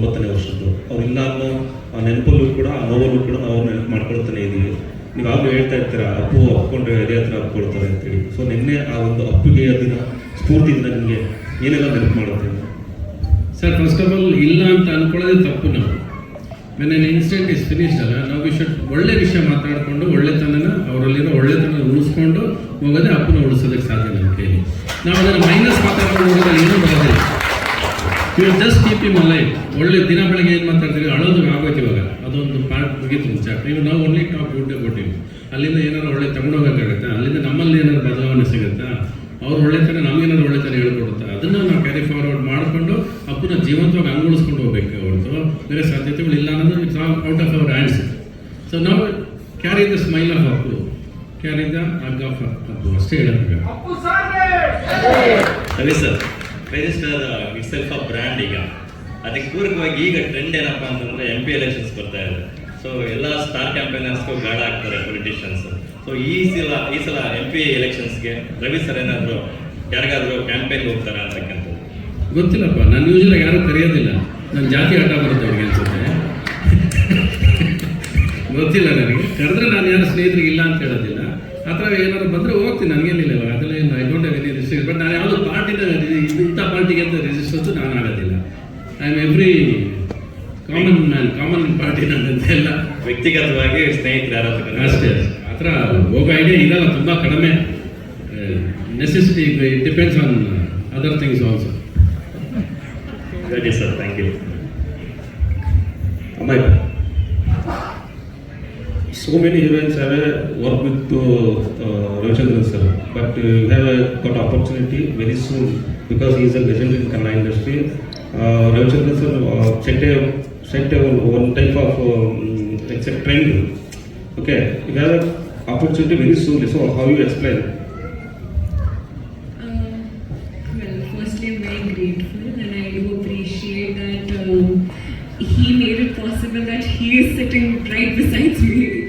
ತೊಂಬತ್ತನೇ ವರ್ಷದ್ದು. ಅವ್ರು ಇಲ್ಲ ಅನ್ನೋ ನೆನಪಲ್ಲೂ ಕೂಡ, ಆ ನೋವಲ್ಲೂ ಕೂಡ ನಾವು ನೆನಪು ಮಾಡ್ಕೊಳ್ತಾನೆ ಇದ್ದೀವಿ. ನೀವು ಆಗಲೂ ಹೇಳ್ತಾ ಇರ್ತೀರ, ಅಪ್ಪು, ಅಪ್ಕೊಂಡ್ರೆ ಎದೆ ಹತ್ರ ಅಪ್ಕೊಳ್ತಾರೆ ಅಂತೇಳಿ. ಸೊ ನಿನ್ನೆ ಆ ಒಂದು ಅಪ್ಪಿಗೆ ದಿನ ಸ್ಫೂರ್ತಿಯಿಂದ ನಿಮಗೆ ಏನೆಲ್ಲ ನೆನಪು ಮಾಡುತ್ತೆ? ಸರ್ ಫಸ್ಟ್ ಆಫ್ ಆಲ್ ಇಲ್ಲ ಅಂತ ಅನ್ಕೊಳ್ಳೋದೇ ತಪ್ಪು ನಾವು when an incident is finished ಅಲ್ಲ, ನಾವು ವಿಷಯ ಒಳ್ಳೆ ವಿಷಯ ಮಾತಾಡಿಕೊಂಡು, ಒಳ್ಳೆತನನ ಅವರಲ್ಲಿರೋ ಒಳ್ಳೆತನ ಉಳಿಸ್ಕೊಂಡು, ಹೋಗೋದೇ ಅಪ್ಪನ ಉಳಿಸೋದಕ್ಕೆ ಸಾಧ್ಯ ಕೈಲಿ ನಾವು ಅದನ್ನು ಮೈನಸ್ ಮಾತಾಡ್ಕೊಂಡು ಏನೂ ಬರೋದಿಲ್ಲ ಇವಾಗ ಜಸ್ಟ್ ಕೀಪ್ ಇಮ್ ಅಲೈವ್ ಒಳ್ಳೆ ದಿನ ಬೆಳಗ್ಗೆ ಏನು ಮಾತಾಡ್ತೀವಿ? ಅಳೋದು ಆಗೋಯ್ತು ಇವಾಗ. ಅದೊಂದು ಪಾರ್ಟ್ ಮುಗಿತು ಚಾಪ್ಟರ್ ಇವಾಗ ನಾವು ಓನ್ಲಿ ಟಾಪ್ ಊಟ ಕೊಟ್ಟಿವಿ. ಅಲ್ಲಿಂದ ಏನಾದ್ರು ಒಳ್ಳೆ ತಗೊಂಡೋಗೋಕ್ಕಾಗತ್ತಾ ಅಲ್ಲಿಂದ ನಮ್ಮಲ್ಲಿ ಏನಾದ್ರು ಬದಲಾವಣೆ ಸಿಗುತ್ತಾ? ಅವ್ರು ಒಳ್ಳೆತನ ನಮಗೇನಾದ್ರು ಒಳ್ಳೆತನ ಹೇಳ್ಕೊಡುತ್ತಾ? ಅದನ್ನ ನಾವು ಕ್ಯಾರಿ ಫಾರ್ವರ್ಡ್ ಮಾಡಿಕೊಂಡು ಅಪ್ಪನ ಜೀವಂತವಾಗಿ ಅಂಗುಳಿಸ್ಕೊಂಡು ಹೋಗ್ಬೇಕು ಅವ್ರದ್ದು ಬೇರೆ ಸಾಧ್ಯತೆಗಳು ಇಲ್ಲ ಅನ್ನೋದು it's all out of our hands so ನಾವು carry the smile of Appu carry the hug of Appu ಅಷ್ಟೇ ಹೇಳಬೇಕು ಸರಿ sir register itself a brand ಈಗ. ಅದಕ್ಕೆ ಪೂರಕವಾಗಿ ಈಗ ಟ್ರೆಂಡ್ ಏನಪ್ಪ ಅಂತಂದ್ರೆ ಎಂ ಪಿ ಎಲೆಕ್ಷನ್ಸ್ ಬರ್ತಾ ಇದೆ. ಸೊ ಎಲ್ಲ ಸ್ಟಾರ್ ಕ್ಯಾಂಪೇನರ್ಸ್ಗೂ ಗಾಢ ಆಗ್ತಾರೆ ಪೊಲಿಟಿಷಿಯನ್ಸ್ ಸೊ ಈ ಸಲ ಈ ಸಲ ಎಂ ಪಿ ಎಲೆಕ್ಷನ್ಸ್ಗೆ ರವಿ ಸರ್ ಏನಾದರೂ, ಯಾರಿಗಾದ್ರೂ ಕ್ಯಾಂಪೇನ್ ಹೋಗ್ತಾರಾ ಅಂತಕ್ಕಂಥದ್ದು? ಗೊತ್ತಿಲ್ಲಪ್ಪ ನಾನು ಯೂಶಲಾಗಿ ಯಾರು ಕರೆಯೋದಿಲ್ಲ. ನನ್ನ ಜಾತಿ ಆಟ ಬರುತ್ತೆ ಅವ್ರಿಗೆ ಅನ್ಸುತ್ತೆ. ಗೊತ್ತಿಲ್ಲ ನನಗೆ. ಕರೆದ್ರೆ ನಾನು ಯಾರು ಸ್ನೇಹಿತರಿಗೆ ಇಲ್ಲ ಅಂತ ಹೇಳೋದಿಲ್ಲ. ಆ ಥರ ಏನಾದ್ರು ಬಂದರೆ ಹೋಗ್ತೀನಿ, ನನಗೇನಿಲ್ಲ ಇವಾಗ ಅದರಲ್ಲಿ ಏನು I don't have any register but ನಾನು ಯಾವುದು ಪಾರ್ಟಿನ ಇಂಥ ಪಾರ್ಟಿಗೆ ಅಂತ ನಾನು ಆಗೋದಿಲ್ಲ. I am every common man common party ಅಂತ ಎಲ್ಲ ವ್ಯಕ್ತಿಗತವಾಗಿ ಸ್ನೇಹಿತರು ಅಷ್ಟೇ. ಆ ಥರ ಹೋಗೋ ಐಡಿಯಾ ಇರಲ್ಲ ತುಂಬ ಕಡಿಮೆ. Necessity it depends on other things also sir thank you ಅಮ್ಮಾಯಿ so many heroines have a work with uh, uh, Ravichandran sir, but uh, you have a, got opportunity very soon because he is a legend in Kannada industry. Uh, Ravichandran sir uh, set a set a one type of um, it's a trend. Okay, you have opportunity very soon. So how you explain? Uh, well, firstly, I'm very grateful and I appreciate that he made it possible that he is sitting right beside me.